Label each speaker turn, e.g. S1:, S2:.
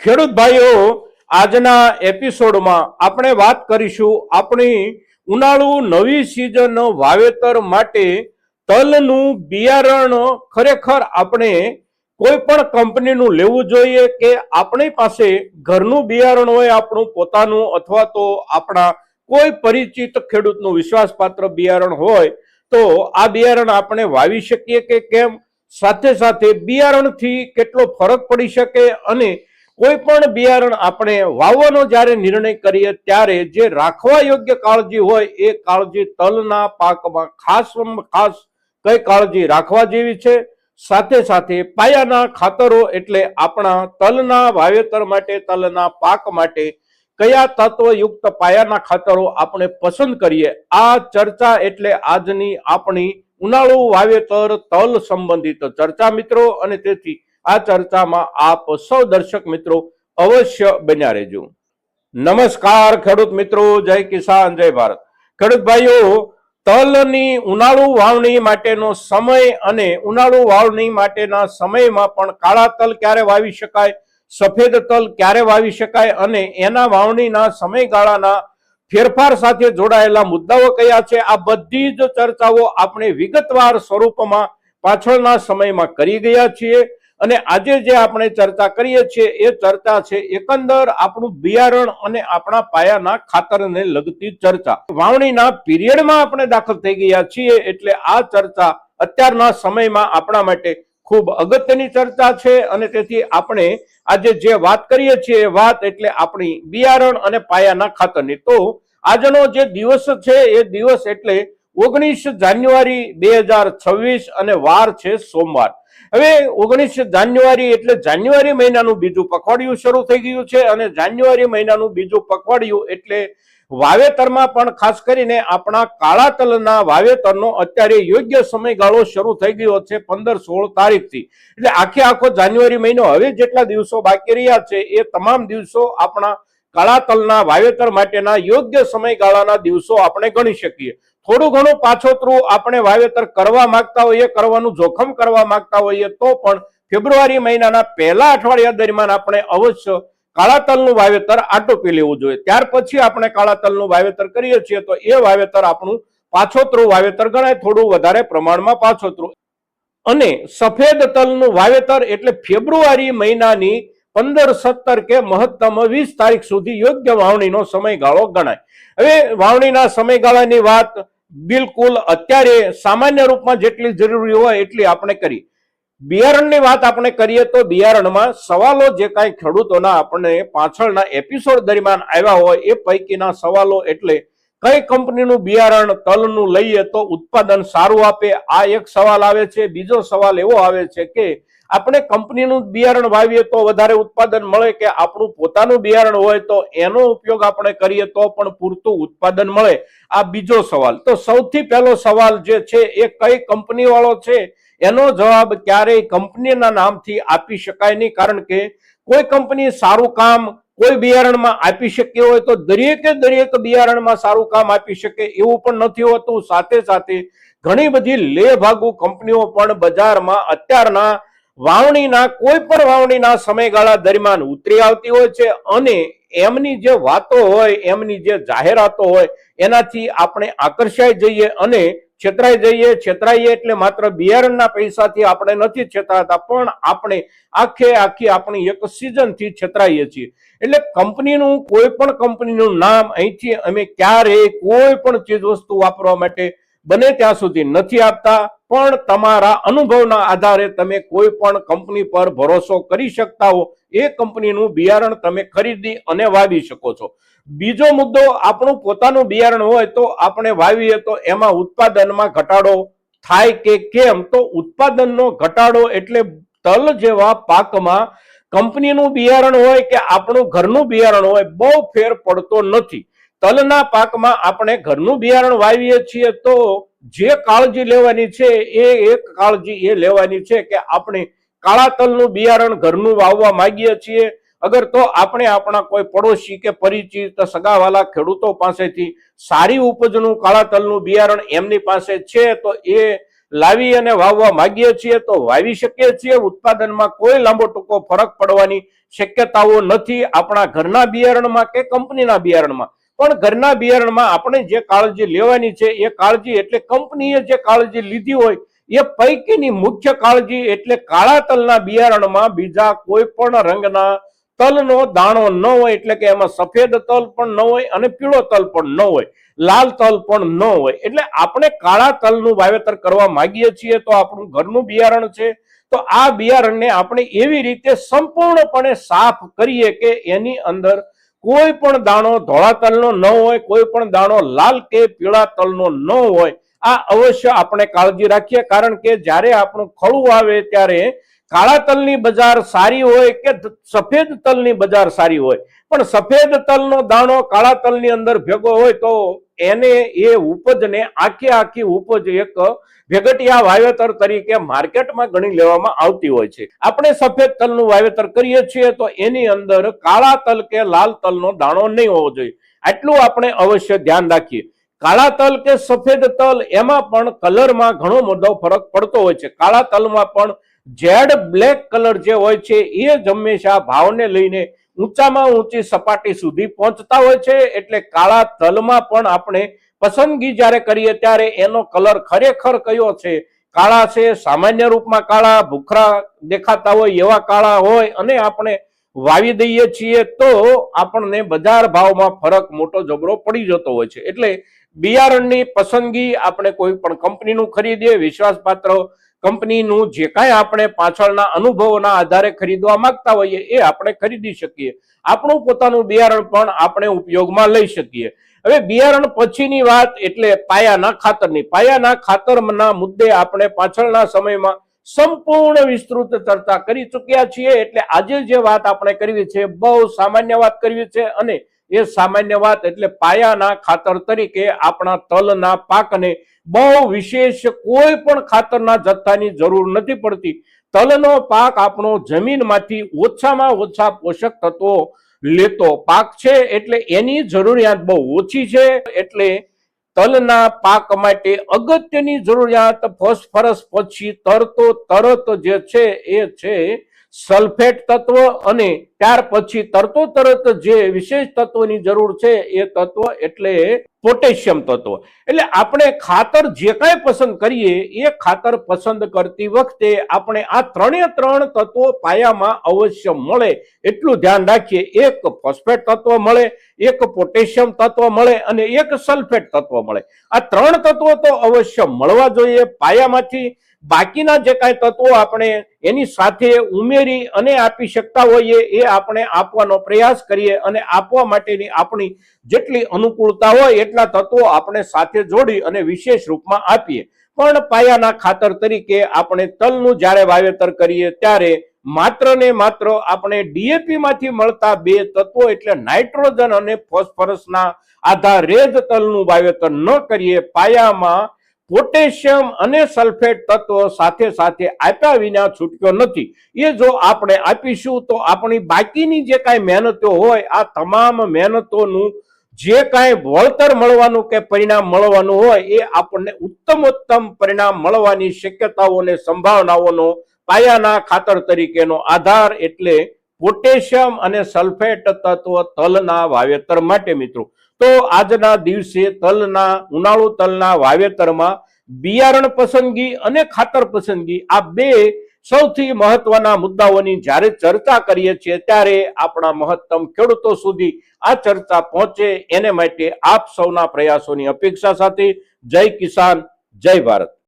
S1: ખેડૂત ભાઈઓ, આજના એપિસોડમાં આપણે વાત કરીશું આપણી ઉનાળુ નવી સિઝન વાવેતર માટે તલનું બિયારણ ખરેખર આપણે કોઈ પણ કંપનીનું લેવું જોઈએ કે આપણી પાસે ઘરનું બિયારણ હોય આપણું પોતાનું અથવા તો આપણા કોઈ પરિચિત ખેડૂતનું વિશ્વાસપાત્ર બિયારણ હોય, તો આ બિયારણ આપણે વાવી શકીએ કે કેમ? સાથે સાથે બિયારણથી કેટલો ફરક પડી શકે અને કોઈ પણ બિયારણ આપણે વાવવાનો જ્યારે નિર્ણય કરીએ ત્યારે જે રાખવા યોગ્ય કાળજી હોય એ કાળજી તલના પાકમાં ખાસ ખાસ કઈ કાળજી રાખવા જેવી છે? સાથે સાથે પાયાના ખાતરો એટલે આપણા તલના વાવેતર માટે, તલના પાક માટે કયા તત્વયુક્ત પાયાના ખાતરો આપણે પસંદ કરીએ? આ ચર્ચા એટલે આજની આપણી ઉનાળુ વાવેતર તલ સંબંધિત ચર્ચા મિત્રો અને તેથી આ ચર્ચામાં આપ સૌ દર્શક મિત્રો અવશ્ય બન્યા રહેજો. નમસ્કાર ખેડૂત મિત્રો, જય કિસાન, જય ભારત. ખેડૂત ભાઈઓ, તલની ઉનાળુ વાવણી માટેનો સમય અને ઉનાળુ વાવણી માટેના સમયમાં પણ કાળા તલ ક્યારે વાવી શકાય, સફેદ તલ ક્યારે વાવી શકાય અને એના વાવણીના સમયગાળાના ફેરફાર સાથે જોડાયેલા મુદ્દાઓ કયા છે, આ બધી જ ચર્ચાઓ આપણે વિગતવાર સ્વરૂપમાં પાછળના સમયમાં કરી ગયા છીએ. અને આજે જે આપણે ચર્ચા કરીએ છીએ, એ ચર્ચા છે એકંદર, આપણું બિયારણ અને આપણા પાયાના ખાતરને લગતી ચર્ચા. વાવણીના પીરિયડમાં આપણે દાખલ થઈ ગયા છીએ એટલે આ ચર્ચા અત્યારના સમયમાં આપણા માટે ખૂબ અગત્યની ચર્ચા છે અને તેથી આપણે આજે જે વાત કરીએ છીએ એ વાત એટલે આપણી બિયારણ અને પાયાના ખાતરની. તો આજનો જે દિવસ છે એ દિવસ એટલે ઓગણીસ જાન્યુઆરી બે હજાર છવ્વીસ અને વાર છે સોમવાર. હવે ઓગણીસ જાન્યુઆરી એટલે જાન્યુઆરી મહિનાનું બીજું પખવાડિયું શરૂ થઈ ગયું છે અને જાન્યુઆરી મહિનાનું બીજું પખવાડિયું એટલે વાવેતરમાં પણ ખાસ કરીને આપણા કાળા તલના વાવેતરનો અત્યારે યોગ્ય સમયગાળો શરૂ થઈ ગયો છે પંદર સોળ તારીખથી. એટલે આખે આખો જાન્યુઆરી મહિનો હવે જેટલા દિવસો બાકી રહ્યા છે એ તમામ દિવસો આપણા કાળા તલના વાવેતર માટેના યોગ્ય સમયગાળાના દિવસો આપણે ગણી શકીએ. થોડું ઘણું પાછોતરું આપણે વાવેતર કરવા માંગતા હોઈએ, કરવાનું જોખમ કરવા માંગતા હોઈએ, તો પણ ફેબ્રુઆરી મહિનાના પહેલા અઠવાડિયા દરમિયાન આપણે અવશ્ય કાળા તલનું વાવેતર આટોપી લેવું જોઈએ. ત્યાર પછી આપણે કાળા તલનું વાવેતર કરીએ છીએ તો એ વાવેતર આપણું પાછોતરું વાવેતર ગણાય, થોડું વધારે પ્રમાણમાં પાછોતરું. અને સફેદ તલનું વાવેતર એટલે ફેબ્રુઆરી મહિનાની પંદર સત્તર કે મહત્તમ વીસ તારીખ સુધી યોગ્ય વાવણીનો સમયગાળો ગણાય. હવે વાવણીના સમયગાળાની વાત બિલકુલ અત્યારે સામાન્ય રૂપમાં જેટલી જરૂરી હોય એટલી આપણે કરી. બિયારણની વાત આપણે કરીએ તો બિયારણમાં સવાલો જે કાંઈ ખેડૂતોના આપણને પાછળના એપિસોડ દરમિયાન આવ્યા હોય એ પૈકીના સવાલો એટલે કઈ કંપનીનું બિયારણ તલનું લઈએ તો ઉત્પાદન સારું આપે? આ એક સવાલ આવે છે. બીજો સવાલ એવો આવે છે કે આપણે કંપનીનું બિયારણ વાવીએ તો વધારે ઉત્પાદન મળે કે આપણું પોતાનું બિયારણ હોય તો એનો ઉપયોગ આપણે કરીએ તો પણ પૂરતું ઉત્પાદન મળે? આ બીજો સવાલ. તો સૌથી પહેલો સવાલ જે છે એ કઈ કંપની વાળો છે? એનો જવાબ ક્યારેય કંપનીના નામથી આપી શકાય નહીં, કારણ કે કોઈ કંપની સારું કામ કોઈ બિયારણમાં આપી શકે હોય તો દરેકે દરેક બિયારણમાં સારું કામ આપી શકે એવું પણ નથી હોતું. સાથે સાથે ઘણી બધી લે ભાગુ કંપનીઓ પણ બજારમાં અત્યારના વાવણીના કોઈ પણ વાવણીના સમયગાળા દરમિયાન ઉતરી આવતી હોય છે અને એમની જે વાતો હોય, એમની જે જાહેરાતો હોય, એનાથી આપણે આકર્ષાઈ જઈએ અને છેતરાઈ જઈએ. છેતરાઈએ એટલે માત્ર બિયારણના પૈસાથી આપણે નથી છેતરાતા, પણ આપણે આખે આખી આપણી એક સિઝનથી છેતરાઈએ છીએ. એટલે કંપનીનું, કોઈ પણ કંપનીનું નામ અહીંથી અમે ક્યારેય કોઈ પણ ચીજ વસ્તુ વાપરવા માટે બને ત્યાં સુધી નથી આપતા. પણ તમારા અનુભવના આધારે તમે કોઈ પણ કંપની પર ભરોસો કરી શકતા હો. એ કંપનીનું બિયારણ તમે ખરીદી અને વાવી શકો છો. બીજો મુદ્દો, આપણું પોતાનું બિયારણ હોય તો આપણે વાવીએ તો એમાં ઉત્પાદનમાં ઘટાડો થાય કે કેમ? તો ઉત્પાદનનો ઘટાડો એટલે તલ જેવા પાકમાં કંપનીનું બિયારણ હોય કે આપણું ઘરનું બિયારણ હોય, બહુ ફેર પડતો નથી. તલના પાકમાં આપણે ઘરનું બિયારણ વાવીએ છીએ તો જે કાળજી લેવાની છે એ એક કાળજી એ લેવાની છે કે આપણે કાળા તલનું બિયારણ ઘરનું વાવવા માંગીએ છીએ. અગર તો આપણે આપણા કોઈ પડોશી કે પરિચિત સગાવાલા ખેડૂતો પાસેથી સારી ઉપજનું કાળા તલનું બિયારણ એમની પાસે છે તો એ લાવી અને વાવવા માંગીએ છીએ તો વાવી શકીએ છીએ. ઉત્પાદનમાં કોઈ લાંબો ટૂંકો ફરક પડવાની શક્યતાઓ નથી. આપણા ઘરના બિયારણમાં કે કંપનીના બિયારણમાં પણ ઘરના બિયારણમાં આપણે જે કાળજી લેવાની છે, એ કાળજી એટલે કંપનીએ જે કાળજી લીધી હોય, એ પૈકીની મુખ્ય કાળજી એટલે કાળા તલના બિયારણમાં બીજા કોઈ પણ રંગના તલનો દાણો ન હોય, એટલે કે એમાં સફેદ તલ પણ ન હોય અને પીળો તલ પણ ન હોય, લાલ તલ પણ ન હોય. એટલે આપણે કાળા તલનું વાવેતર કરવા માંગીએ છીએ તો આપણું ઘરનું બિયારણ છે, તો આ બિયારણને આપણે એવી રીતે સંપૂર્ણપણે સાફ કરીએ કે એની અંદર કોઈ પણ દાણો ધોળા તલનો ન હોય, કોઈ પણ દાણો લાલ કે પીળા તલનો ન હોય, આ અવશ્ય આપણે કાળજી રાખીએ. કારણ કે જ્યારે આપણું ખળું આવે ત્યારે કાળા તલની બજાર સારી હોય કે સફેદ તલની બજાર સારી હોય? પણ સફેદ તલનો દાણો કાળા તલની અંદર ભેગો હોય તો એને એ ઉપજને આખી આખી ઉપજ એક ભેગટિયા વાવેતર તરીકે માર્કેટમાં ગણી લેવામાં આવતી હોય છે. આપણે સફેદ તલનું વાવેતર કરીએ છીએ તો એની અંદર કાળા તલ કે લાલ તલનો દાણો નહીં હોવો જોઈએ. આટલું આપણે અવશ્ય ધ્યાન રાખીએ. કાળા તલ કે સફેદ તલ એમાં પણ કલરમાં ઘણો મોટો ફરક પડતો હોય છે. કાળા તલમાં પણ જેડ બ્લેક કલર જે હોય છે, એ જ હંમેશા ભાવને લઈને ઊંચામાં ઊંચી સપાટી સુધી પહોંચતા હોય છે, એટલે કાળા તલમાં પણ આપણે પસંદગી જ્યારે કરીએ ત્યારે એનો કલર ખરેખર કયો છે? કાળા છે, સામાન્ય રૂપમાં કાળા, ભૂખરા દેખાતા હોય, એવા કાળા હોય, અને આપણે વાવી દઈએ છીએ તો આપણને બજાર ભાવમાં ફરક મોટો જબરો પડી જતો હોય છે. એટલે બિયારણની પસંદગી આપણે કોઈ પણ કંપનીનું ખરીદીએ, વિશ્વાસપાત્ર કંપનીનું જે કાંઈ આપણે પાછળના અનુભવોના આધારે ખરીદવા માંગતા હોઈએ એ આપણે ખરીદી શકીએ. આપણું પોતાનું બિયારણ પણ આપણે ઉપયોગમાં લઈ શકીએ. હવે બિયારણ પછીની વાત એટલે પાયાના ખાતરની. પાયાના ખાતરના મુદ્દે આપણે પાછળના સમયમાં સંપૂર્ણ વિસ્તૃત ચર્ચા કરી ચૂક્યા છીએ. એટલે આજે જે વાત આપણે કરવી છે, બહુ સામાન્ય વાત કરવી છે અને એ સામાન્ય વાત એટલે પાયાના ખાતર તરીકે આપણા તલના પાકને બહુ વિશેષ કોઈ પણ ખાતરના જથ્થાની જરૂર નથી પડતી. તલનો પાક આપણો જમીનમાંથી ઓછામાં ઓછા પોષક તત્વો લેતો પાક છે એટલે એની જરૂરિયાત બહુ ઓછી છે. એટલે તલના પાક માટે અગત્યની જરૂરિયાત ફોસ્ફરસ પછી તરતો તરત જે છે એ છે સલ્ફેટ તત્વ અને ત્યાર પછી તરતો તરત જે વિશેષ તત્વની જરૂર છે એ તત્વ એટલે પોટેશિયમ તત્વ. એટલે આપણે ખાતર જે કાંઈ પસંદ કરીએ, એ ખાતર પસંદ કરતી વખતે આપણે આ ત્રણે ત્રણ તત્વો પાયામાં અવશ્ય મળે. એટલું ધ્યાન રાખીએ, એક ફોસ્ફેટ તત્વ મળે, એક પોટેશિયમ તત્વ મળે અને એક સલ્ફેટ તત્વ મળે. આ ત્રણ તત્વો તો અવશ્ય મળવા જોઈએ પાયામાંથી. બાકીના જે કાંઈ તત્વો આપણે એની સાથે ઉમેરી અને આપી શકતા હોઈએ એ આપણે આપવાનો પ્રયાસ કરીએ અને આપવા માટેની આપણી જેટલી અનુકૂળતા હોય એટલા તત્વો આપણે સાથે જોડી અને વિશેષ રૂપમાં આપીએ. પણ પાયાના ખાતર તરીકે આપણે તલનું જ્યારે વાવેતર કરીએ ત્યારે માત્ર ને માત્ર આપણે ડીએપી માંથી મળતા બે તત્વો એટલે નાઇટ્રોજન અને ફોસ્ફરસના આધારે જ તલનું વાવેતર ન કરીએ. પાયામાં પોટેશિયમ અને સલ્ફેટ તત્વો સાથે સાથે આપ્યા વિના છૂટક્યો નથી. એ જો આપણે આપીશું તો આપણી બાકીની જે કાંઈ મહેનતો હોય, આ તમામ મહેનતોનું જે કાંઈ વળતર મળવાનું કે પરિણામ મળવાનું હોય, એ આપણને ઉત્તમ ઉત્તમ પરિણામ મળવાની શક્યતાઓ અને સંભાવનાઓનો પાયાના ખાતર તરીકેનો આધાર એટલે પોટેશિયમ અને સલ્ફેટ તત્વ તલના વાવેતર માટે મિત્રો. તો આજના દિવસે તલના, ઉનાળુ તલના વાવેતરમાં બિયારણ પસંદગી અને ખાતર પસંદગી આ બે સૌથી મહત્વના મુદ્દાઓની જ્યારે ચર્ચા કરીએ છીએ ત્યારે આપણા મહત્તમ ખેડૂતો સુધી આ ચર્ચા પહોંચે એને માટે આપ સૌના પ્રયાસોની અપેક્ષા સાથે જય કિસાન, જય ભારત.